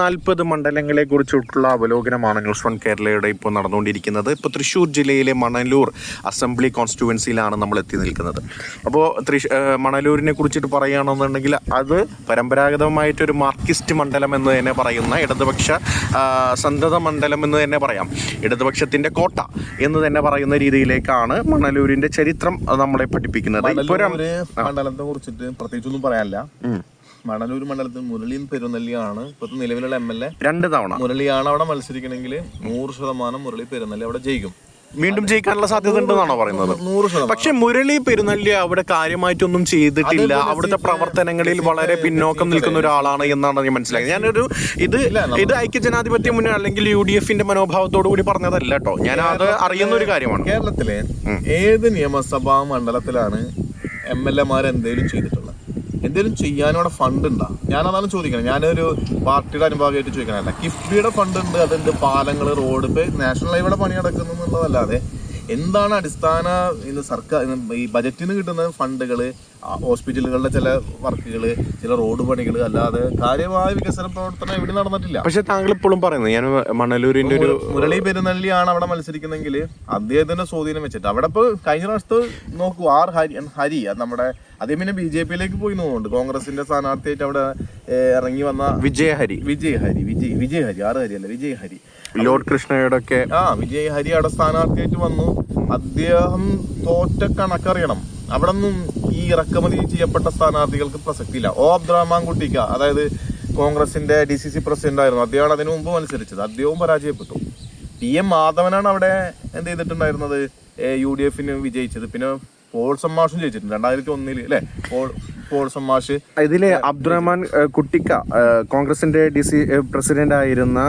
നാൽപ്പത് മണ്ഡലങ്ങളെ കുറിച്ചിട്ടുള്ള അവലോകനമാണ് news one കേരളയുടെ ഇപ്പോൾ നടന്നുകൊണ്ടിരിക്കുന്നത്. ഇപ്പോൾ തൃശ്ശൂർ ജില്ലയിലെ മണലൂർ അസംബ്ലി കോൺസ്റ്റിറ്റ്യുവൻസിയിലാണ് നമ്മൾ എത്തി നിൽക്കുന്നത്. അപ്പോൾ തൃശ് മണലൂരിനെ കുറിച്ചിട്ട് പറയുകയാണെന്നുണ്ടെങ്കിൽ അത് പരമ്പരാഗതമായിട്ടൊരു മാർക്കിസ്റ്റ് മണ്ഡലം എന്ന് തന്നെ പറയുന്ന ഇടതുപക്ഷ സന്തത മണ്ഡലം എന്ന് തന്നെ പറയാം. ഇടതുപക്ഷത്തിന്റെ കോട്ട എന്ന് തന്നെ പറയുന്ന രീതിയിലേക്കാണ് മണലൂരിന്റെ ചരിത്രം നമ്മളെ പഠിപ്പിക്കുന്നത്. ഇപ്പോൾ മണ്ഡലത്തെ കുറിച്ചിട്ട് പ്രത്യേകിച്ചൊന്നും പറയാനില്ല. മണലൂർ മണ്ഡലത്തിൽ മുരളിയിൽ പെരുന്നല്ലിയാണ് ഇപ്പോഴത്തെ നിലവിലുള്ള എം എൽ എ രണ്ട് തവണ. മുരളിയാണ് അവിടെ മത്സരിക്കണമെങ്കിൽ നൂറ് ശതമാനം മുരളി പെരുന്നല്ലി അവിടെ ജയിക്കും. വീണ്ടും ജയിക്കാനുള്ള സാധ്യത ഉണ്ടെന്നാണോ പറയുന്നത്? പക്ഷെ മുരളി പെരുന്നല്ലി അവിടെ കാര്യമായിട്ടൊന്നും ചെയ്തിട്ടില്ല. അവിടുത്തെ പ്രവർത്തനങ്ങളിൽ വളരെ പിന്നോക്കം നിൽക്കുന്ന ഒരാളാണ് എന്നാണ് ഞാൻ മനസ്സിലായത്. ഞാനൊരു ഇത് ഇത് ഐക്യജനാധിപത്യ മുന്നേ അല്ലെങ്കിൽ യു ഡി എഫിന്റെ മനോഭാവത്തോടു കൂടി പറഞ്ഞതല്ല കേട്ടോ. ഞാൻ അത് അറിയുന്ന ഒരു കാര്യമാണ്. കേരളത്തിലെ ഏത് നിയമസഭാ മണ്ഡലത്തിലാണ് എം എൽ എമാർ എന്തെങ്കിലും ചെയ്തിട്ടുള്ളത്? എന്തെങ്കിലും ചെയ്യാനും അവിടെ ഫണ്ട് ഉണ്ടോ? ഞാൻ അതാണ് ചോദിക്കണം. ഞാനൊരു പാർട്ടിയുടെ അനുഭവമായിട്ട് ചോദിക്കണല്ല കിഫ്ബിയുടെ ഫണ്ട് ഉണ്ട്. അതുണ്ട് പാലങ്ങൾ റോഡ്. ഇപ്പോൾ നാഷണൽ ഹൈവേയുടെ പണി നടക്കുന്നു എന്നുള്ളതല്ലാതെ എന്താണ് അടിസ്ഥാന ഇന്ന് സർക്കാർ ഈ ബജറ്റിന് കിട്ടുന്ന ഫണ്ടുകൾ ഹോസ്പിറ്റലുകളുടെ ചില വർക്കുകൾ ചില റോഡ് പണികൾ അല്ലാതെ കാര്യമായ വികസന പ്രവർത്തനം ഇവിടെ നടന്നിട്ടില്ല. പക്ഷെ താങ്കൾ ഇപ്പോഴും പറയുന്നത് ഞാൻ മണലൂരിന്റെ ഒരു മുരളി പെരുന്നള്ളിയാണ് അവിടെ മത്സരിക്കുന്നെങ്കിൽ അദ്ദേഹത്തിന്റെ സ്വാധീനം വെച്ചിട്ട്. അവിടെ ഇപ്പൊ കഴിഞ്ഞ പ്രാവശ്യത്ത് നോക്കൂ ആർ ഹരി ഹരി നമ്മുടെ അതേ പിന്നെ ബി ജെ പിയിലേക്ക് പോയി നോക്കുന്നുണ്ട് കോൺഗ്രസിന്റെ സ്ഥാനാർത്ഥിയായിട്ട് അവിടെ ഇറങ്ങി വന്ന വിജയഹരി. വിജയഹരി വിജയ് വിജയഹരി ആറ് ഹരി അല്ല വിജയഹരി. ലോഡ് ലോർഡ് കൃഷ്ണയുടെ ഒക്കെ ആ വിജയഹരി അവിടെ സ്ഥാനാർത്ഥിയായിട്ട് വന്നു. അദ്ദേഹം തോറ്റ കണക്കറിയണം. അവിടെ നിന്നും ഈ ഇറക്കുമതി ചെയ്യപ്പെട്ട സ്ഥാനാർത്ഥികൾക്ക് പ്രസക്തിയില്ല. ഓ അബ്ദുറഹ്മാൻകുട്ടിക്ക അതായത് കോൺഗ്രസിന്റെ ഡി സി സി പ്രസിഡന്റ് ആയിരുന്നു. അദ്ദേഹമാണ് അതിനു മുമ്പ് മത്സരിച്ചത്. അദ്ദേഹവും പരാജയപ്പെട്ടു. പി എം മാധവനാണ് അവിടെ എന്ത് ചെയ്തിട്ടുണ്ടായിരുന്നത്? യു ഡി എഫിന് വിജയിച്ചത്. പിന്നെ പോൾ സമ്മാഷും ജയിച്ചിട്ടുണ്ട് രണ്ടായിരത്തി ഒന്നിൽ അല്ലെ? പോൾ പോൾ മാഷ്. ഇതിലെ അബ്ദുറഹ്മാൻ കുട്ടിക്ക കോൺഗ്രസിന്റെ ഡി സി പ്രസിഡന്റ് ആയിരുന്ന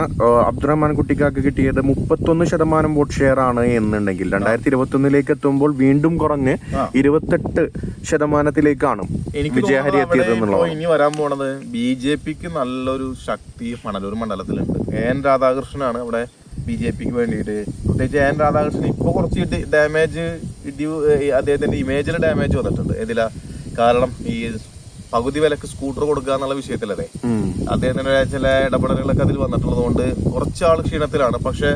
അബ്ദുറഹ്മാൻ കുട്ടിക്കാക്ക് കിട്ടിയത് മുപ്പത്തൊന്ന് ശതമാനം വോട്ട് ഷെയർ ആണ് എന്നുണ്ടെങ്കിൽ രണ്ടായിരത്തി ഇരുപത്തി ഒന്നിലേക്ക് എത്തുമ്പോൾ വീണ്ടും കുറഞ്ഞ്. ഇരുപത്തെട്ട് ശതമാനത്തിലേക്കാണ് എനിക്ക് വിജയഹരി എത്തിയത് എന്നുള്ളത്. ഇനി വരാൻ പോണത് ബി ജെ പിക്ക് നല്ലൊരു ശക്തി മണലൂർ മണ്ഡലത്തിലുണ്ട്. എൻ രാധാകൃഷ്ണനാണ് അവിടെ ബി ജെ പിക്ക് വേണ്ടിയിട്ട്. പ്രത്യേകിച്ച് എൻ രാധാകൃഷ്ണൻ ഇപ്പോൾ കുറച്ച് ഡാമേജ് ഇടി അദ്ദേഹത്തിന്റെ ഇമേജിൽ ഡാമേജ് വന്നിട്ടുണ്ട്. ഇതില കാരണം ഈ പകുതി വിലക്ക് സ്കൂട്ടർ കൊടുക്കുക എന്നുള്ള വിഷയത്തിലല്ലേ. അദ്ദേഹത്തിന്റെ ചില ഇടപെടലുകളൊക്കെ അതിൽ വന്നിട്ടുള്ളത് കൊണ്ട് കുറച്ചാൾ ക്ഷീണത്തിലാണ് പക്ഷെ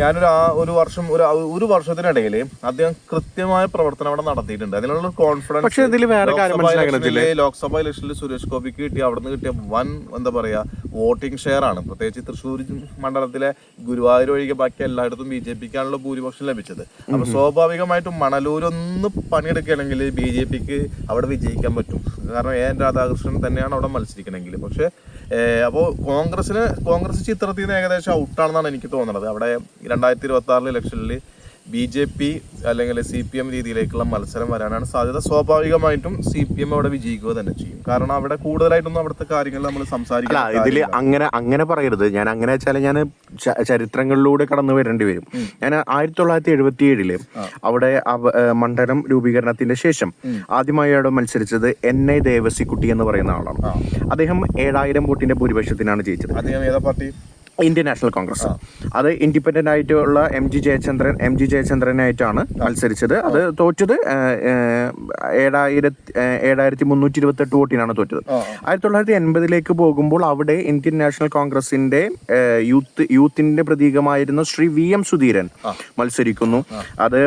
ഞാനൊരു ആ ഒരു വർഷം ഒരു ഒരു വർഷത്തിനിടയിൽ അദ്ദേഹം കൃത്യമായ പ്രവർത്തനം അവിടെ നടത്തിയിട്ടുണ്ട്. അതിനുള്ള കോൺഫിഡൻസ് പക്ഷെ ഇതിൽ വേറെ കാര്യം മനസ്സിലാക്കണത്തില്ലേ ലോക്സഭാ ഇലക്ഷനിൽ സുരേഷ് ഗോപിക്ക് കിട്ടിയ അവിടുന്ന് കിട്ടിയ വൻ എന്താ പറയാ വോട്ടിംഗ് ഷെയർ ആണ്. പ്രത്യേകിച്ച് തൃശ്ശൂർ മണ്ഡലത്തിലെ ഗുരുവായൂർ ഒഴികെ ബാക്കി എല്ലായിടത്തും ബി ജെ പിക്കാണല്ലോ ഭൂരിപക്ഷം ലഭിച്ചത്. അപ്പൊ സ്വാഭാവികമായിട്ടും മണലൂർ ഒന്ന് പണിയെടുക്കുകയാണെങ്കിൽ ബി ജെ പിക്ക് അവിടെ വിജയിക്കാൻ പറ്റും. കാരണം എ എൻ രാധാകൃഷ്ണൻ തന്നെയാണ് അവിടെ മത്സരിക്കണമെങ്കിൽ പക്ഷെ അപ്പോൾ കോൺഗ്രസ്സിന് കോൺഗ്രസ് ചിത്രത്തിൽ നിന്ന് ഏകദേശം ഔട്ടാണെന്നാണ് എനിക്ക് തോന്നുന്നത് അവിടെ രണ്ടായിരത്തി ഇരുപത്തി ആറിലെ ഇലക്ഷനിൽ ബി ജെ പി അല്ലെങ്കിൽ സി പി എം രീതിയിലേക്കുള്ള മത്സരം വരാനാണ് സാധ്യത. സ്വാഭാവികമായിട്ടും സി പി എം അവിടെ വിജയിക്കുക തന്നെ ചെയ്യും. കാരണം അവിടെ കൂടുതലായിട്ടൊന്നും അവിടുത്തെ കാര്യങ്ങൾ നമ്മൾ അല്ല ഇതിൽ അങ്ങനെ അങ്ങനെ പറയരുത്. ഞാൻ അങ്ങനെ വെച്ചാൽ ഞാൻ ചരിത്രങ്ങളിലൂടെ കടന്നു വരേണ്ടി വരും. ഞാൻ ആയിരത്തി തൊള്ളായിരത്തി എഴുപത്തി ഏഴിൽ അവിടെ മണ്ഡലം രൂപീകരണത്തിന്റെ ശേഷം ആദ്യമായി അവിടെ മത്സരിച്ചത് എൻ ഐ ദേവസിക്കുട്ടി എന്ന് പറയുന്ന ആളാണ്. അദ്ദേഹം ഏഴായിരം വോട്ടിന്റെ ഭൂരിപക്ഷത്തിനാണ് ജയിച്ചത്. അദ്ദേഹം ഏതാ പാർട്ടി? Indian national Congress. അത് ഇൻഡിപെൻഡന്റ് ആയിട്ടുള്ള M G Jayachandran M G ജയചന്ദ്രനായിട്ടാണ് മത്സരിച്ചത്. അത് തോറ്റത് ഏഴായിരത്തി ഏഴായിരത്തി മുന്നൂറ്റി ഇരുപത്തെട്ട് വോട്ടിനാണ് തോറ്റത്. ആയിരത്തി തൊള്ളായിരത്തി എൺപതിലേക്ക് പോകുമ്പോൾ അവിടെ ഇന്ത്യൻ നാഷണൽ കോൺഗ്രസിന്റെ യൂത്ത് യൂത്തിന്റെ പ്രതീകമായിരുന്ന ശ്രീ വി എം സുധീരൻ മത്സരിക്കുന്നു. അത്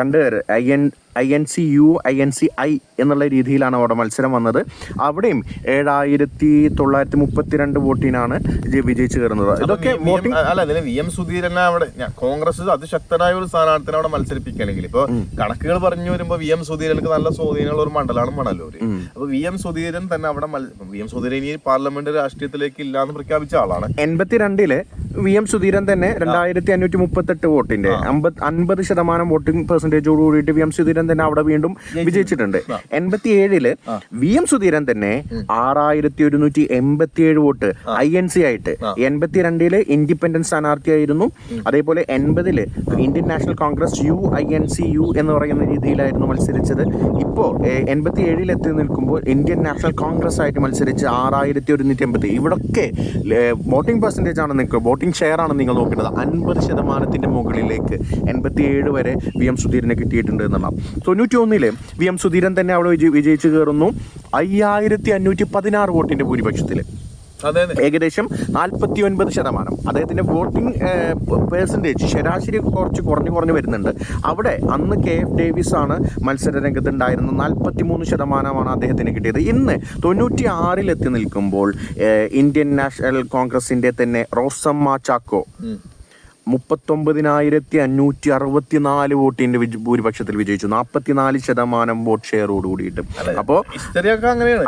രണ്ട് I N I N C U I N C I എന്നുള്ള രീതിയിലാണ് അവിടെ മത്സരം വന്നത്. അവിടെയും ഏഴായിരത്തി തൊള്ളായിരത്തി മുപ്പത്തിരണ്ട് വോട്ടിനാണ് വിജയിച്ചു കയറുന്നത്. ഇതൊക്കെ വി- വി എം- അല്ല അതിന് വി എം സുധീരനെ അവിടെ കോൺഗ്രസ് അതിശക്തനായ ഒരു സ്ഥാനാർത്ഥിനെ അവിടെ മത്സരിപ്പിക്കുകയാണെങ്കിൽ ഇപ്പൊ കണക്കുകൾ പറഞ്ഞു വരുമ്പോ വി എം സുധീരനക്ക് നല്ല സ്വാധീനമുള്ള ഒരു മണ്ഡലമാണ് മണലൂര്. അപ്പൊ വി എം സുധീരൻ തന്നെ അവിടെ വി എം സുധീരൻ ഈ പാർലമെന്റ് രാഷ്ട്രീയത്തിലേക്ക് ഇല്ലാന്ന് പ്രഖ്യാപിച്ച ആളാണ്. എൺപത്തിരണ്ടിൽ വി എം സുധീരൻ തന്നെ രണ്ടായിരത്തി അഞ്ഞൂറ്റി മുപ്പത്തെട്ട് വോട്ടിന്റെ അമ്പത് അൻപത് ശതമാനം വോട്ടിംഗ് പെർസെന്റേജോട് കൂടിയിട്ട് വി എം സുധീരൻ തന്നെ അവിടെ വീണ്ടും വിജയിച്ചിട്ടുണ്ട്. എൺപത്തി ഏഴിൽ വി എം സുധീരൻ തന്നെ ആറായിരത്തി ഒരുന്നൂറ്റി എൺപത്തി ഏഴ് വോട്ട് ഐ എൻ സി ആയിട്ട് എൺപത്തി രണ്ടിൽ ഇൻഡിപെൻഡന്റ് സ്ഥാനാർത്ഥിയായിരുന്നു അതേപോലെ എൺപതിൽ Indian national Congress U I N C U എന്ന് പറയുന്ന രീതിയിലായിരുന്നു മത്സരിച്ചത്. ഇപ്പോ എൺപത്തി ഏഴിൽ എത്തി നിൽക്കുമ്പോൾ ഇന്ത്യൻ നാഷണൽ കോൺഗ്രസ് ആയിട്ട് മത്സരിച്ച് ആറായിരത്തി ഒരുന്നൂറ്റി എൺപത്തി ഇവിടൊക്കെ വോട്ടിംഗ് പെർസെന്റേജ് ആണ് നിങ്ങൾക്ക് വോട്ടിംഗ് ഷെയർ ആണ് നിങ്ങൾ നോക്കേണ്ടത്. അൻപത് ശതമാനത്തിന്റെ മുകളിലേക്ക് എൺപത്തി ഏഴ് വരെ വി എം സുധീരനെ കിട്ടിയിട്ടുണ്ട് എന്നുള്ള തൊണ്ണൂറ്റി ഒന്നിലെ വി എം സുധീരൻ തന്നെ അവിടെ വിജയിച്ച് കയറുന്നു. അയ്യായിരത്തി അഞ്ഞൂറ്റി പതിനാറ് വോട്ടിന്റെ ഭൂരിപക്ഷത്തിൽ ഏകദേശം നാൽപ്പത്തി ഒൻപത് ശതമാനം. അദ്ദേഹത്തിന്റെ വോട്ടിംഗ് പേഴ്സന്റേജ് ശരാശരി കുറച്ച് കുറഞ്ഞു കുറഞ്ഞു വരുന്നുണ്ട്. അവിടെ അന്ന് കെ എഫ് ഡേവിസ് ആണ് മത്സര രംഗത്ത് ഉണ്ടായിരുന്നത് നാൽപ്പത്തി മൂന്ന് ശതമാനമാണ് അദ്ദേഹത്തിന് കിട്ടിയത്. ഇന്ന് തൊണ്ണൂറ്റി ആറിൽ എത്തി നിൽക്കുമ്പോൾ ഇന്ത്യൻ നാഷണൽ കോൺഗ്രസിന്റെ തന്നെ റോസമ്മ ചാക്കോ. മുപ്പത്തൊമ്പതിനായിരത്തി അഞ്ഞൂറ്റി അറുപത്തി നാല് വോട്ടിന്റെ ഭൂരിപക്ഷത്തിൽ വിജയിച്ചു. നാൽപ്പത്തിനാല് ശതമാനം വോട്ട് ഷെയറോട് കൂടിയിട്ട്. അപ്പോ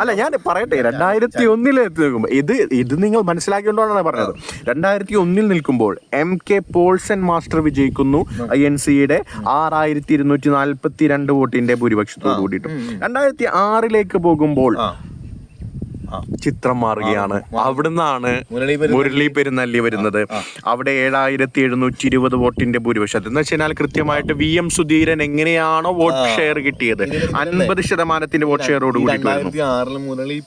അല്ല ഞാൻ പറയട്ടെ രണ്ടായിരത്തി ഒന്നിൽ നിൽക്കുമ്പോൾ ഇത് ഇത് നിങ്ങൾ മനസ്സിലാക്കിയോണ്ടാണ് പറഞ്ഞത്. രണ്ടായിരത്തി ഒന്നിൽ നിൽക്കുമ്പോൾ എം കെ പോൾസൺ മാസ്റ്റർ വിജയിക്കുന്നു ഐ എൻ സിയുടെ ആറായിരത്തി ഇരുന്നൂറ്റി നാൽപ്പത്തി രണ്ട് വോട്ടിന്റെ ഭൂരിപക്ഷത്തോട് കൂടിയിട്ടും. രണ്ടായിരത്തി ആറിലേക്ക് പോകുമ്പോൾ ചിത്രം മാറുകയാണ്. അവിടുന്നാണ് മുരളി പെരു- മുരളി പെരുന്നല്ലി വരുന്നത്. അവിടെ ഏഴായിരത്തി എഴുന്നൂറ്റി ഇരുപത് വോട്ടിന്റെ ഭൂരിപക്ഷം എന്ന് വെച്ചാൽ കൃത്യമായിട്ട് വി എം സുധീരൻ എങ്ങനെയാണോ വോട്ട് ഷെയർ കിട്ടിയത്? അൻപത് ശതമാനത്തിന്റെ വോട്ട് ഷെയറോട് കൂടി ആറിൽ മുരളി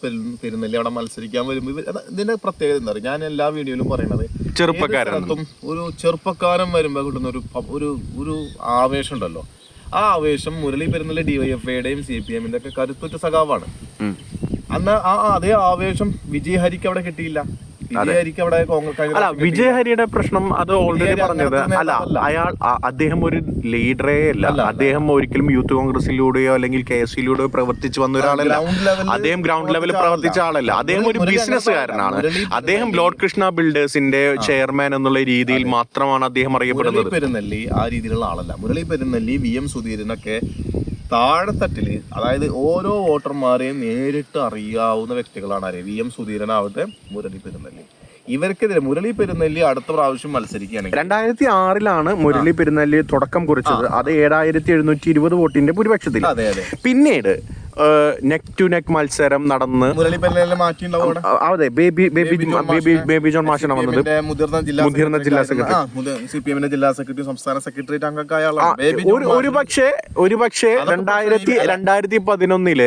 പെരുന്നല്ലി അവിടെ മത്സരിക്കാൻ വരുമ്പോൾ ഇതിന്റെ പ്രത്യേകത എന്താ പറയുക ഞാൻ എല്ലാ വീഡിയോയിലും പറയുന്നത് ചെറുപ്പക്കാരൻ ഒരു ചെറുപ്പക്കാരൻ വരുമ്പോൾ കിട്ടുന്ന ഒരു ഒരു ഒരു ആവേശം ഉണ്ടല്ലോ. ആ ആവേശം മുരളി പെരുന്നല്ലി ഡിവൈഎഫ്ഐയുടെയും സി പി എമ്മിന്റെ ഒക്കെ കരുത്തുറ്റ സഖാവാണ്. അന്ന് ആ അതേ ആവേശം വിജയഹരിക്ക് അവിടെ കിട്ടിയില്ല. വിജയ് അല്ല വിജയഹരിയുടെ പ്രശ്നം അത് ഓൾറെഡി പറഞ്ഞത്. അല്ല അയാൾ അദ്ദേഹം ഒരു ലീഡറേ അല്ല. അദ്ദേഹം ഒരിക്കലും യൂത്ത് കോൺഗ്രസിലൂടെയോ അല്ലെങ്കിൽ കെ എസ് സിയിലൂടെയോ പ്രവർത്തിച്ചു വന്ന ഒരാളല്ല. അദ്ദേഹം ഗ്രൗണ്ട് ലെവലിൽ പ്രവർത്തിച്ച ആളല്ല. അദ്ദേഹം ഒരു ബിസിനസ്സുകാരനാണ് അദ്ദേഹം ലോർഡ് കൃഷ്ണ ബിൽഡേഴ്സിന്റെ ചെയർമാൻ എന്നുള്ള രീതിയിൽ മാത്രമാണ് അദ്ദേഹം അറിയപ്പെടുന്നത്. പെരുന്നെല്ലി ആ രീതിയിലുള്ള ആളല്ല. മുരളി പെരുന്നല്ലി വി എം സുധീരനൊക്കെ താഴെത്തട്ടിൽ അതായത് ഓരോ വോട്ടർമാരെയും നേരിട്ട് അറിയാവുന്ന വ്യക്തികളാണ് അറിയാം വി എം സുധീരനാവട്ടെ മുരളി പെരുന്നല്ലി. ഇവർക്കെതിരെ മുരളി പെരുന്നല്ലി അടുത്ത പ്രാവശ്യം മത്സരിക്കുകയാണ് രണ്ടായിരത്തി ആറിലാണ് മുരളി പെരുന്നല്ലി തുടക്കം കുറിച്ചത്. അത് ഏഴായിരത്തി എഴുന്നൂറ്റി ഇരുപത് വോട്ടിന്റെ ഭൂരിപക്ഷത്തിൽ അതെ അതെ. പിന്നീട് നെക്ക് ടു നെക് മത്സരം നടന്ന് അതെ ബേബി ബേബി ബേബി ബേബി ജോൺ മാഷാണ് വന്നത്. മുതിർന്ന ജില്ലാ മുതിർന്ന ജില്ലാ സെക്രട്ടറി സംസ്ഥാന സെക്രട്ടറി ആളാണ്. ബേബി ഒരു പക്ഷേ ഒരു പക്ഷേ രണ്ടായിരത്തി രണ്ടായിരത്തി പതിനൊന്നിൽ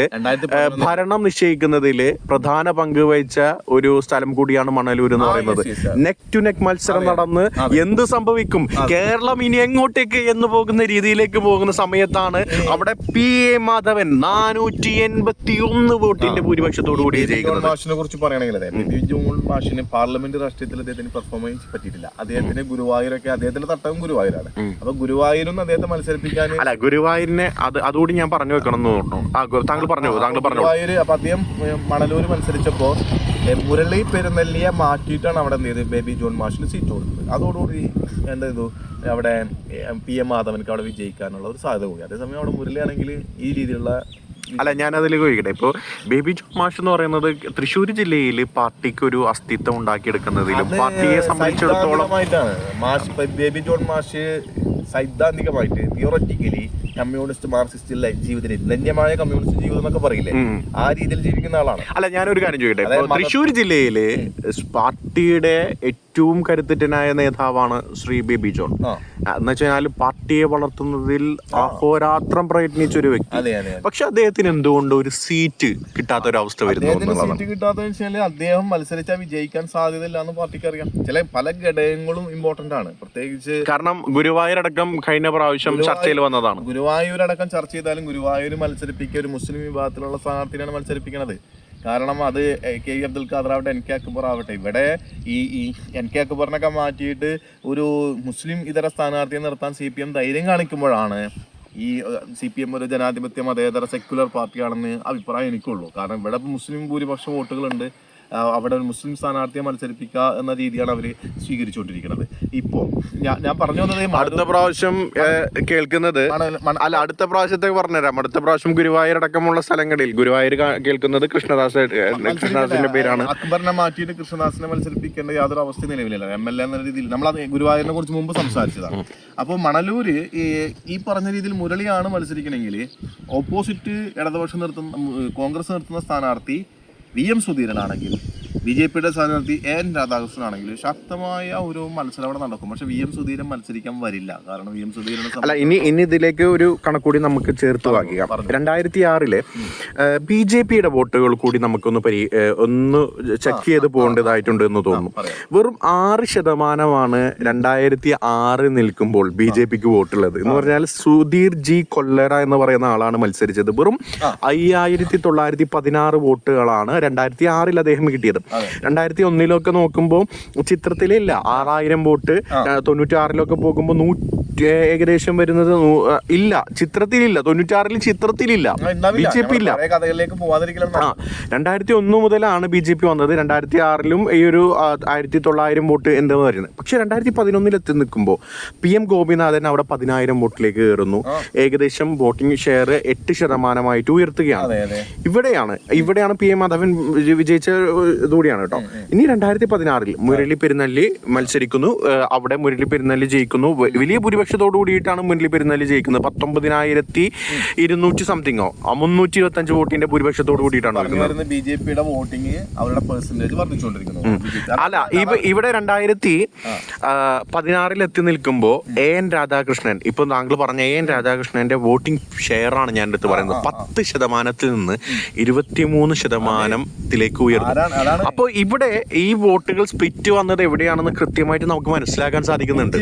ഭരണം നിശ്ചയിക്കുന്നതിൽ പ്രധാന പങ്ക് വഹിച്ച ഒരു സ്ഥലം കൂടിയാണ് മണലൂർ എന്ന് പറയുന്നത്. നെക്ക് ടു നെക് മത്സരം നടന്ന് എന്ത് സംഭവിക്കും? കേരളം ഇനി എങ്ങോട്ടേക്ക് എന്ന് പോകുന്ന രീതിയിലേക്ക് പോകുന്ന സമയത്താണ് അവിടെ പി. എ. മാധവൻ നാനൂറ്റി എൺപത്തി ഒന്ന് വോട്ടിന്റെ ഭൂരിപക്ഷത്തോടു കൂടി ജയിക്കുന്നത്. മാഷിനെ കുറിച്ച് പറയുകയാണെങ്കിൽ അതെ ബേബി ജോൺ മാഷിന് പാർലമെന്റ് രാഷ്ട്രീയത്തിൽ അദ്ദേഹത്തിന് പെർഫോമൻസ് പറ്റിയിട്ടില്ല. അദ്ദേഹത്തിന് ഗുരുവായൂരൊക്കെ അദ്ദേഹത്തിന്റെ തട്ടവും ഗുരുവായൂരാണ്. അപ്പൊ ഗുരുവായൂരും അദ്ദേഹത്തെ മത്സരിപ്പിക്കാൻ അല്ല ഗുരുവായൂരിനെ അത് അതുകൂടി ഞാൻ പറഞ്ഞു വെക്കണം എന്ന് തോന്നുന്നു താങ്കൾ പറഞ്ഞു താങ്കൾ പറഞ്ഞു. ഗുരുവായൂര് അപ്പൊ അദ്ദേഹം മണലൂര് മത്സരിച്ചപ്പോ മുരളി പെരുന്നെല്ലിയെ മാറ്റിയിട്ടാണ് അവിടെ എന്ത് ചെയ്ത് ബേബി ജോൺ മാഷിന് സീറ്റ് കൊടുത്തത്. അതോടുകൂടി എന്താ ചെയ്തു? അവിടെ പി എം മാധവൻക്ക് അവിടെ വിജയിക്കാനുള്ള ഒരു സാധ്യത കൂടി. അതേസമയം അവിടെ മുരളിയാണെങ്കിൽ ഈ രീതിയിലുള്ള അല്ല ഞാൻ അതിലേക്ക് ചോദിക്കട്ടെ ഇപ്പോൾ ബേബി ജോൺ മാഷ് എന്ന് പറയുന്നത് തൃശ്ശൂർ ജില്ലയിൽ പാർട്ടിക്ക് ഒരു അസ്തിത്വം ഉണ്ടാക്കിയെടുക്കുന്നതിലും പാർട്ടിയെ സംബന്ധിച്ചിടത്തോളം ബേബി ജോൺ മാഷ് സൈദ്ധാന്തികമായിട്ട് തിയോററ്റിക്കലി കമ്മ്യൂണിസ്റ്റ് മാർക്സിസ്റ്റ് ഇല്ല ജീവിതത്തിൽ രീതി ധന്യമായ കമ്മ്യൂണിസ്റ്റ് ജീവിതം എന്നൊക്കെ പറയില്ലേ? ആ രീതിയിൽ ജീവിക്കുന്ന ആളാണ്. അല്ല ഞാനൊരു കാര്യം ചോദിക്കട്ടെ. തൃശ്ശൂർ ജില്ലയിൽ പാർട്ടിയുടെ ഏറ്റവും കരുത്തുറ്റനായ നേതാവാണ് ശ്രീ ബേബി ജോൺ. എന്നുവെച്ചാൽ എന്ന് വെച്ചാൽ പാർട്ടിയെ വളർത്തുന്നതിൽ അഹോരാത്രം പ്രയത്നിച്ച ഒരു വ്യക്തി. പക്ഷെ അദ്ദേഹത്തിന് എന്തുകൊണ്ട് ഒരു സീറ്റ് കിട്ടാത്ത ഒരു അവസ്ഥ വരുന്നു സീറ്റ് കിട്ടാത്ത വെച്ചാൽ അദ്ദേഹം മത്സരിച്ചാൽ വിജയിക്കാൻ സാധ്യതയില്ല എന്ന് പാർട്ടിക്ക് അറിയാം ചില പല ഘടകങ്ങളും ഇമ്പോർട്ടന്റ് ആണ്. പ്രത്യേകിച്ച് കാരണം ഗുരുവായൂരടക്കം കഴിഞ്ഞ പ്രാവശ്യം ചർച്ചയിൽ വന്നതാണ്. ഗുരുവായൂരടക്കം ചർച്ച ചെയ്താലും ഗുരുവായൂർ മത്സരിപ്പിക്കുക ഒരു മുസ്ലിം വിഭാഗത്തിലുള്ള സ്ഥാനാർത്ഥിയാണ് മത്സരിപ്പിക്കുന്നത് കാരണം അത് കെ ഇ അബ്ദുൽ ഖാദർ ആവട്ടെ എൻ കെ അക്ബർ ആവട്ടെ ഇവിടെ ഈ ഈ എൻ കെ അക്ബറിനൊക്കെ മാറ്റിയിട്ട് ഒരു മുസ്ലിം ഇതര സ്ഥാനാർത്ഥിയെ നിർത്താൻ സി പി എം ധൈര്യം കാണിക്കുമ്പോഴാണ് ഈ സി പി എം ഒരു ജനാധിപത്യ അതേതര സെക്യുലർ പാർട്ടിയാണെന്ന് അഭിപ്രായം എനിക്കുള്ളൂ. കാരണം ഇവിടെ മുസ്ലിം ഭൂരിപക്ഷം വോട്ടുകളുണ്ട്. അവിടെ ഒരു മുസ്ലിം സ്ഥാനാർത്ഥിയെ മത്സരിപ്പിക്കുക എന്ന രീതിയാണ് അവർ സ്വീകരിച്ചുകൊണ്ടിരിക്കുന്നത്. ഇപ്പോൾ ഞാൻ പറഞ്ഞു വന്നത് അടുത്ത പ്രാവശ്യം കേൾക്കുന്നത് അല്ല അടുത്ത പ്രാവശ്യത്തെ പറഞ്ഞുതരാം. അടുത്ത പ്രാവശ്യം ഗുരുവായൂർ അടക്കമുള്ള സ്ഥലങ്ങളിൽ ഗുരുവായൂർ കേൾക്കുന്നത് കൃഷ്ണദാസ് കൃഷ്ണദാസിന്റെ പേരാണ്. അക്ബറിനെ മാറ്റിയിട്ട് കൃഷ്ണദാസിനെ മത്സരിപ്പിക്കേണ്ട യാതൊരു അവസ്ഥ നിലവിലില്ല. എം എൽ എ എന്ന രീതിയിൽ നമ്മൾ അത് ഗുരുവായൂരിനെ കുറിച്ച് മുമ്പ് സംസാരിച്ചതാണ്. അപ്പോൾ മണലൂര് ഈ പറഞ്ഞ രീതിയിൽ മുരളിയാണ് മത്സരിക്കണമെങ്കിൽ ഓപ്പോസിറ്റ് ഇടതുപക്ഷം നിർത്തുന്ന കോൺഗ്രസ് നിർത്തുന്ന സ്ഥാനാർത്ഥി വി എം സുധീരനാണെങ്കിൽ ബി ജെ പിയുടെ സ്ഥാനാർത്ഥി എൻ രാധാകൃഷ്ണൻ ആണെങ്കിൽ ശക്തമായ ഒരു മത്സരം അവിടെ നടക്കും. പക്ഷെ വി എം സുധീരൻ മത്സരിക്കാൻ വരില്ല. കാരണം വി എം സുധീരൻ അല്ല ഇനി ഇനി ഇതിലേക്ക് ഒരു കണക്കൂടി നമുക്ക് ചേർത്ത് വാങ്ങിക്കാം. രണ്ടായിരത്തി ആറിൽ ബി ജെ പിയുടെ വോട്ടുകൾ കൂടി നമുക്കൊന്ന് പരി ഒന്ന് ചെക്ക് ചെയ്ത് പോകേണ്ടതായിട്ടുണ്ട് എന്ന് തോന്നുന്നു. വെറും ആറ് ശതമാനമാണ് രണ്ടായിരത്തി ആറ് നിൽക്കുമ്പോൾ ബി ജെ പിക്ക് വോട്ടുള്ളത്. എന്ന് പറഞ്ഞാൽ സുധീർ ജി കൊല്ലറ എന്ന് പറയുന്ന ആളാണ് മത്സരിച്ചത്. വെറും അയ്യായിരത്തി തൊള്ളായിരത്തി പതിനാറ് വോട്ടുകളാണ് രണ്ടായിരത്തി ആറിൽ അദ്ദേഹം കിട്ടിയത്. രണ്ടായിരത്തി ഒന്നിലൊക്കെ നോക്കുമ്പോൾ ചിത്രത്തിലില്ല. ആറായിരം വോട്ട് തൊണ്ണൂറ്റി ആറിലൊക്കെ പോകുമ്പോൾ നൂറ്റി ഏകദേശം വരുന്നത് ഇല്ല. ചിത്രത്തിലില്ല. തൊണ്ണൂറ്റാറിൽ ചിത്രത്തിലില്ല. ബി ജെ പി ഇല്ല. രണ്ടായിരത്തി ഒന്ന് മുതലാണ് ബി ജെ പി വന്നത്. രണ്ടായിരത്തി ആറിലും ഈ ഒരു ആയിരത്തി തൊള്ളായിരം വോട്ട് എന്താ പറയുന്നത്. പക്ഷെ രണ്ടായിരത്തി പതിനൊന്നിൽ എത്തി നിൽക്കുമ്പോൾ പി എം ഗോപിനാഥൻ അവിടെ പതിനായിരം വോട്ടിലേക്ക് കയറുന്നു. ഏകദേശം വോട്ടിംഗ് ഷെയർ എട്ട് ശതമാനമായിട്ട് ഉയർത്തുകയാണ്. ഇവിടെയാണ് ഇവിടെയാണ് പി എം മാധവൻ വിജ- വിജയിച്ച ഇതുകൂടിയാണ് കേട്ടോ. ഇനി രണ്ടായിരത്തി പതിനാറിൽ മുരളി പെരുന്നല്ലി മത്സരിക്കുന്നു. അവിടെ മുരളി പെരുന്നല്ലി ജയിക്കുന്നു. വലിയ വലിയ ഭൂരിപക്ഷത്തോടു കൂടിയിട്ടാണ് മുന്നിൽ പെരുന്നല്ലി ജയിക്കുന്നത്. പത്തൊമ്പതിനായിരത്തി ഇരുന്നൂറ്റി സംതിങ്ങോ മുന്നൂറ്റി ഇരുപത്തി അഞ്ച് വോട്ടിന്റെ ഭൂരിപക്ഷത്തോട് കൂടിയിട്ടാണ് ബി ജെ പിയുടെ വോട്ടിംഗ് അവരുടെ പെർസെന്റേജ് വർദ്ധിച്ചുകൊണ്ടിരിക്കുന്നു. അല്ല ഇവ- ഇവിടെ രണ്ടായിരത്തി പതിനാറിൽ എത്തി നിൽക്കുമ്പോൾ എ എൻ രാധാകൃഷ്ണൻ ഇപ്പൊ താങ്കൾ പറഞ്ഞ എ എൻ രാധാകൃഷ്ണന്റെ വോട്ടിംഗ് ഷെയർ ആണ് ഞാൻ എടുത്ത് പറയുന്നത്. പത്ത് ശതമാനത്തിൽ നിന്ന് ഇരുപത്തിമൂന്ന് ശതമാനത്തിലേക്ക് ഉയർന്നു. അപ്പോൾ ഇവിടെ ഈ വോട്ടുകൾ സ്പിറ്റ് വന്നത് എവിടെയാണെന്ന് കൃത്യമായിട്ട് നമുക്ക് മനസ്സിലാക്കാൻ സാധിക്കുന്നുണ്ട്.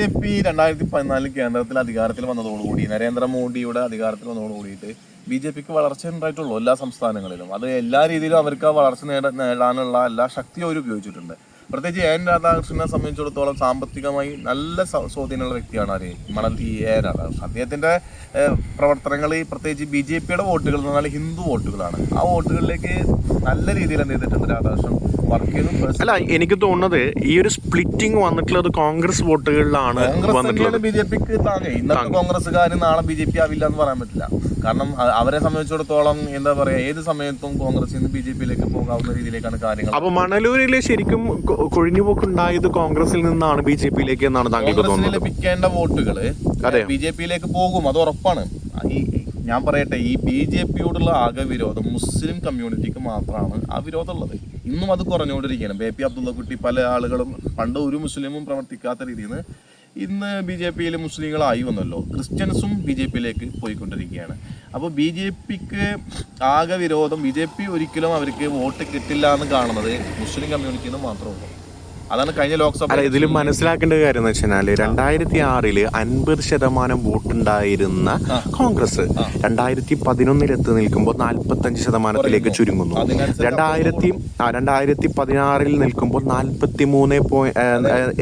രണ്ടായിരത്തി പതിനാലിൽ കേന്ദ്രത്തിൽ അധികാരത്തിൽ വന്നതോടുകൂടി നരേന്ദ്രമോദിയുടെ അധികാരത്തിൽ വന്നതോടുകൂടിയിട്ട് ബി ജെ പിക്ക് വളർച്ച ഉണ്ടായിട്ടുള്ളൂ എല്ലാ സംസ്ഥാനങ്ങളിലും. അത് എല്ലാ രീതിയിലും അവർക്ക് ആ വളർച്ച നേട നേടാനുള്ള എല്ലാ ശക്തിയും അവർ ഉപയോഗിച്ചിട്ടുണ്ട്. പ്രത്യേകിച്ച് എൻ രാധാകൃഷ്ണനെ സംബന്ധിച്ചിടത്തോളം സാമ്പത്തികമായി നല്ല സ്വാധീനമുള്ള വ്യക്തിയാണ് ആര്? മണൽ ഈ എ രാധാകൃഷ്ണൻ. അദ്ദേഹത്തിന്റെ പ്രവർത്തനങ്ങൾ പ്രത്യേകിച്ച് ബി ജെ പിയുടെ വോട്ടുകൾ എന്ന് പറഞ്ഞാൽ ഹിന്ദു വോട്ടുകളാണ്. ആ വോട്ടുകളിലേക്ക് നല്ല രീതിയിൽ എന്ത് ചെയ്തിട്ടുണ്ട് രാധാകൃഷ്ണൻ? വർക്ക് ചെയ്തു അല്ല എനിക്ക് തോന്നുന്നത് ഈ ഒരു സ്പ്ലിറ്റിംഗ് വന്നിട്ടുള്ളത് കോൺഗ്രസ് വോട്ടുകളിലാണ് വന്നിട്ടുള്ളത്. ബി ജെ പിക്ക് താങ്ങേ. ഇന്നത്തെ കോൺഗ്രസ്സുകാർ നാളെ ബി ജെ പി ആവില്ല എന്ന് പറയാൻ പറ്റില്ല. കാരണം അവരെ സംബന്ധിച്ചിടത്തോളം എന്താ പറയാ ഏത് സമയത്തും കോൺഗ്രസിൽ നിന്ന് ബി ജെ പിയിലേക്ക് പോകാവുന്ന രീതിയിലേക്കാണ് കാര്യങ്ങൾ. അപ്പൊ മണലൂരിൽ ശരിക്കും കൊഴിഞ്ഞുപോക്ക് കൊഴിഞ്ഞുപോക്കുണ്ടായത് കോൺഗ്രസിൽ നിന്നാണ് ബി ജെ പിയിലേക്ക് എന്നാണ് താങ്കൾക്ക് തോന്നുന്നത്? ലഭിക്കേണ്ട വോട്ടുകൾ അതെ. ബി ജെ പിയിലേക്ക് പോകും അത് ഉറപ്പാണ്. ഈ ഞാൻ പറയട്ടെ ഈ ബി ജെ പിയോടുള്ള ആകെ വിരോധം മുസ്ലിം കമ്മ്യൂണിറ്റിക്ക് മാത്രമാണ് ആ വിരോധം ഉള്ളത് ഇന്നും അത് കുറഞ്ഞുകൊണ്ടിരിക്കുകയാണ്. ബേ പി അബ്ദുള്ള കുട്ടി പല ആളുകളും പണ്ട് ഒരു മുസ്ലിമും പ്രവർത്തിക്കാത്ത രീതിയിൽ നിന്ന് ഇന്ന് ബി ജെ പിയിൽ മുസ്ലിങ്ങളായി വന്നല്ലോ. ക്രിസ്ത്യൻസും ബി ജെ പിയിലേക്ക് പോയിക്കൊണ്ടിരിക്കുകയാണ്. അപ്പോൾ ബി ജെ പിക്ക് ആകെ വിരോധം ബി ജെ പി ഒരിക്കലും അവർക്ക് വോട്ട് കിട്ടില്ല എന്ന് കാണുന്നത് മുസ്ലിം കമ്മ്യൂണിറ്റിയിൽ നിന്ന് മാത്രമേ ഉള്ളൂ. അതാണ് കഴിഞ്ഞ ലോക്സഭ അല്ല ഇതിൽ മനസ്സിലാക്കേണ്ട കാര്യം എന്ന് വെച്ചാൽ രണ്ടായിരത്തി ആറിൽ അൻപത് ശതമാനം വോട്ടുണ്ടായിരുന്ന കോൺഗ്രസ് രണ്ടായിരത്തി പതിനൊന്നിൽ എത്തി നിൽക്കുമ്പോൾ നാൽപ്പത്തഞ്ച് ശതമാനത്തിലേക്ക് ചുരുങ്ങുന്നു. രണ്ടായിരത്തി രണ്ടായിരത്തി പതിനാറിൽ നിൽക്കുമ്പോൾ നാൽപ്പത്തി മൂന്ന്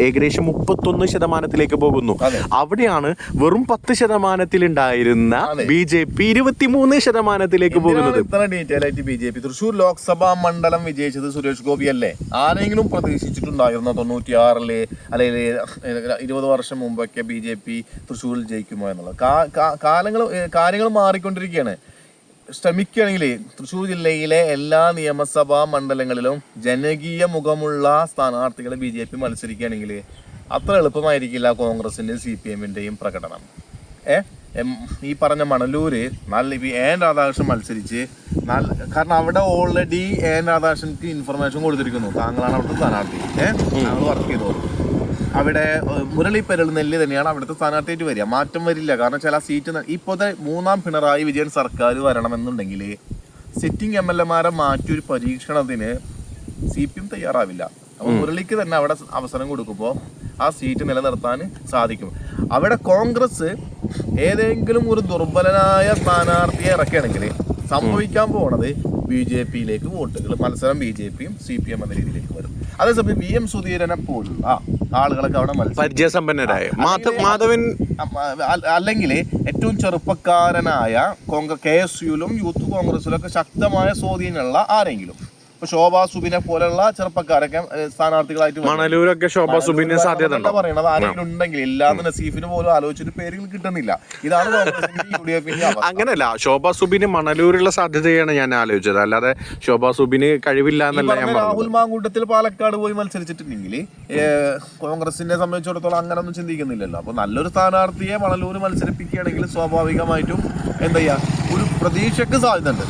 ഏകദേശം മുപ്പത്തൊന്ന് ശതമാനത്തിലേക്ക് പോകുന്നു. അവിടെയാണ് വെറും പത്ത് ശതമാനത്തിലുണ്ടായിരുന്ന ഉണ്ടായിരുന്ന ബി ജെ പി ഇരുപത്തിമൂന്ന് ശതമാനത്തിലേക്ക് പോകുന്നത്. ഇത്ര ഡീറ്റെയിൽ ആയിട്ട് B J P. Thrissur Lok Sabha മണ്ഡലം വിജയിച്ചത് സുരേഷ് ഗോപി അല്ലേ ആരെങ്കിലും പ്രതീക്ഷിച്ചിട്ടുണ്ടായിരുന്നോ തൊണ്ണൂറ്റിയാറിലെ അല്ലെങ്കിൽ ഇരുപത് വർഷം മുമ്പൊക്കെ ബി ജെ പി തൃശ്ശൂരിൽ ജയിക്കുമോ എന്നുള്ളത്. കാലങ്ങൾ കാര്യങ്ങൾ മാറിക്കൊണ്ടിരിക്കുകയാണ് ശ്രമിക്കുകയാണെങ്കിൽ തൃശ്ശൂർ ജില്ലയിലെ എല്ലാ നിയമസഭാ മണ്ഡലങ്ങളിലും ജനകീയ മുഖമുള്ള സ്ഥാനാർത്ഥികളെ ബി ജെ പി മത്സരിക്കുകയാണെങ്കിൽ അത്ര എളുപ്പമായിരിക്കില്ല കോൺഗ്രസിന്റെയും സി പി എമ്മിന്റെയും പ്രകടനം. ഏ? എം, ഈ പറഞ്ഞ മണലൂര് നല്ല ഇപ്പൊ എൻ രാധാകൃഷ്ണൻ മത്സരിച്ച് നല്ല കാരണം അവിടെ ഓൾറെഡി എൻ രാധാകൃഷ്ണൻക്ക് ഇൻഫർമേഷൻ കൊടുത്തിരിക്കുന്നു. താങ്കളാണ് അവിടുത്തെ സ്ഥാനാർത്ഥി. ഏഹ് താങ്കൾ വർക്ക് ചെയ്തോളൂ അവിടെ മുരളി മുരളി നെല്ല് തന്നെയാണ് അവിടുത്തെ സ്ഥാനാർത്ഥിയായിട്ട് വരിക. മാറ്റം വരില്ല. കാരണം ചില സീറ്റ് ഇപ്പോഴത്തെ മൂന്നാം പിണറായി വിജയൻ സർക്കാർ വരണമെന്നുണ്ടെങ്കിൽ സിറ്റിംഗ് എം എൽ എമാരെ മാറ്റി ഒരു പരീക്ഷണത്തിന് സി പി എം തയ്യാറാവില്ല. അപ്പോൾ മുരളിക്ക് തന്നെ അവിടെ അവസരം കൊടുക്കുമ്പോൾ ആ സീറ്റ് നിലനിർത്താൻ സാധിക്കും. അവിടെ കോൺഗ്രസ് ഏതെങ്കിലും ഒരു ദുർബലനായ സ്ഥാനാർത്ഥിയെ ഇറക്കുകയാണെങ്കിൽ സംഭവിക്കാൻ പോണത് ബി ജെ പിയിലേക്ക് വോട്ടുകൾ മത്സരം ബി ജെ പിയും സി പി എം എന്ന രീതിയിലേക്ക് വരും. അതേസമയം വി എം സുധീരനെ പോലുള്ള ആളുകളൊക്കെ അവിടെ പരിചയസമ്പന്നരായ? മാധവൻ അല്ലെങ്കിൽ ഏറ്റവും ചെറുപ്പക്കാരനായ കോൺഗ്രസ് കെ എസ് യുയിലും യൂത്ത് കോൺഗ്രസിലും ഒക്കെ ശക്തമായ സ്വാധീനമുള്ള ആരെങ്കിലും ഇപ്പൊ ശോഭാ സുബിനെ പോലെയുള്ള ചെറുപ്പക്കാരൊക്കെ സ്ഥാനാർത്ഥികളായിട്ട്. മണലൂരൊക്കെ ശോഭാ സുബിനെ സാധ്യത പറയണത് ആരെങ്കിലും ഉണ്ടെങ്കിൽ ഇല്ലാന്ന് നസീഫിന് പോലും ആലോചിച്ചിട്ട് പേരുകൾ കിട്ടുന്നില്ല. ഇതാണ് അങ്ങനല്ല ശോഭാ സുബിന് മണലൂരുള്ള സാധ്യതയാണ് ഞാൻ ആലോചിച്ചത്. അല്ലാതെ ശോഭാ സുബിന് കഴിവില്ല എന്നല്ല ഞാൻ രാഹുൽ മാങ്കൂട്ടത്തിൽ പാലക്കാട് പോയി മത്സരിച്ചിട്ടുണ്ടെങ്കിൽ കോൺഗ്രസിനെ സംബന്ധിച്ചിടത്തോളം അങ്ങനെ ഒന്നും ചിന്തിക്കുന്നില്ലല്ലോ. അപ്പൊ നല്ലൊരു സ്ഥാനാർത്ഥിയെ മണലൂർ മത്സരിപ്പിക്കുകയാണെങ്കിൽ സ്വാഭാവികമായിട്ടും എന്താ ഒരു പ്രതീക്ഷക്ക് സാധ്യതയുണ്ട്.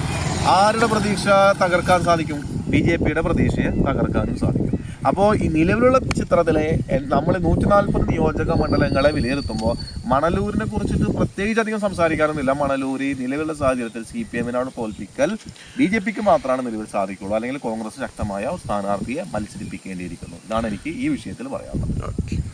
ആരുടെ പ്രതീക്ഷ തകർക്കാൻ സാധിക്കും? ബി ജെ പിയുടെ പ്രതീക്ഷയെ തകർക്കാനും സാധിക്കും. അപ്പോൾ ഈ നിലവിലുള്ള ചിത്രത്തിലെ നമ്മൾ നൂറ്റി നാൽപ്പത് നിയോജക മണ്ഡലങ്ങളെ വിലയിരുത്തുമ്പോൾ മണലൂരിനെ കുറിച്ചിട്ട് പ്രത്യേകിച്ച് അധികം സംസാരിക്കാറൊന്നുമില്ല മണലൂര് നിലവിലുള്ള സാഹചര്യത്തിൽ സി പി എമ്മിനാണ് തോൽപ്പിക്കൽ ബി ജെ പിക്ക് മാത്രമാണ് നിലവിൽ സാധിക്കുള്ളൂ. അല്ലെങ്കിൽ കോൺഗ്രസ് ശക്തമായ സ്ഥാനാർത്ഥിയെ മത്സരിപ്പിക്കേണ്ടിയിരിക്കുന്നു. ഇതാണ് എനിക്ക് ഈ വിഷയത്തിൽ പറയാനുള്ളത്.